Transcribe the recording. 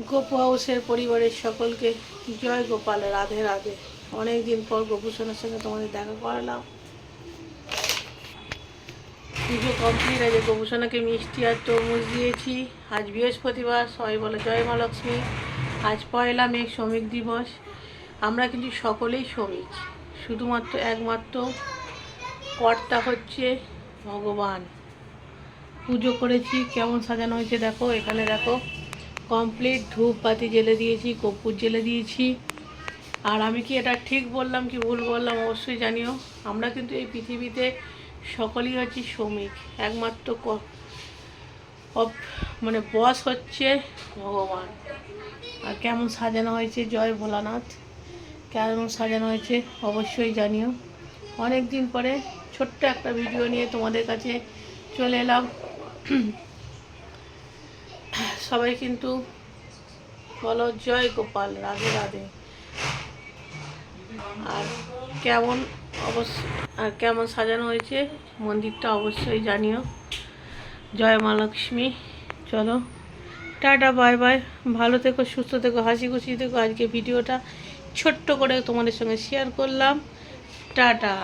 গোপু হাউসের পরিবারের সকলকে জয় গোপাল, রাধে রাধে। অনেক দিন পর গোপুসোনার সঙ্গে তোমাদের দেখা করালাম। পুজো কমপ্লিট আছে গোপুসোনাকে মিষ্টি আর তরমুজ দিয়েছি। আজ বৃহস্পতিবার, সবাই বলে জয় মা লক্ষ্মী। আজ পয়লা মে, শ্রমিক দিবস। আমরা কিন্তু সকলেই শ্রমিক। শুধুমাত্র একমাত্র কর্তা হচ্ছে ভগবান। পুজো করেছি। কেমন সাজানো হয়েছে দেখো, এখানে দেখো। কমপ্লিট ধূপ বাতি জেলে দিয়েছি, কর্পূর জেলে দিয়েছি। আর আমি কি এটা ঠিক বললাম, কি ভুল বললাম অবশ্যই জানিও। আমরা কিন্তু এই পৃথিবীতে সকলেই হচ্ছি শ্রমিক। একমাত্র মানে বস হচ্ছে ভগবান। আর কেমন সাজানো হয়েছে, জয় ভোলানাথ। কেমন সাজানো হয়েছে অবশ্যই জানিও। অনেক দিন পরে ছোট্ট একটা ভিডিও নিয়ে তোমাদের কাছে চলে এলাম। সবাই কিন্তু বলো, জয় গোপাল, রাধে রাধে। আর কেমন অবশ্য আর কেমন সাজানো হয়েছে, মন্দিরটা অবশ্যই জানিও। জয় মা লক্ষ্মী। চলো, টাটা, বাই বাই। ভালো থেকো, সুস্থ থেকো, হাসি খুশি থেকো। আজকে ভিডিওটা ছোট্ট করে তোমাদের সঙ্গে শেয়ার করলাম। টাটা।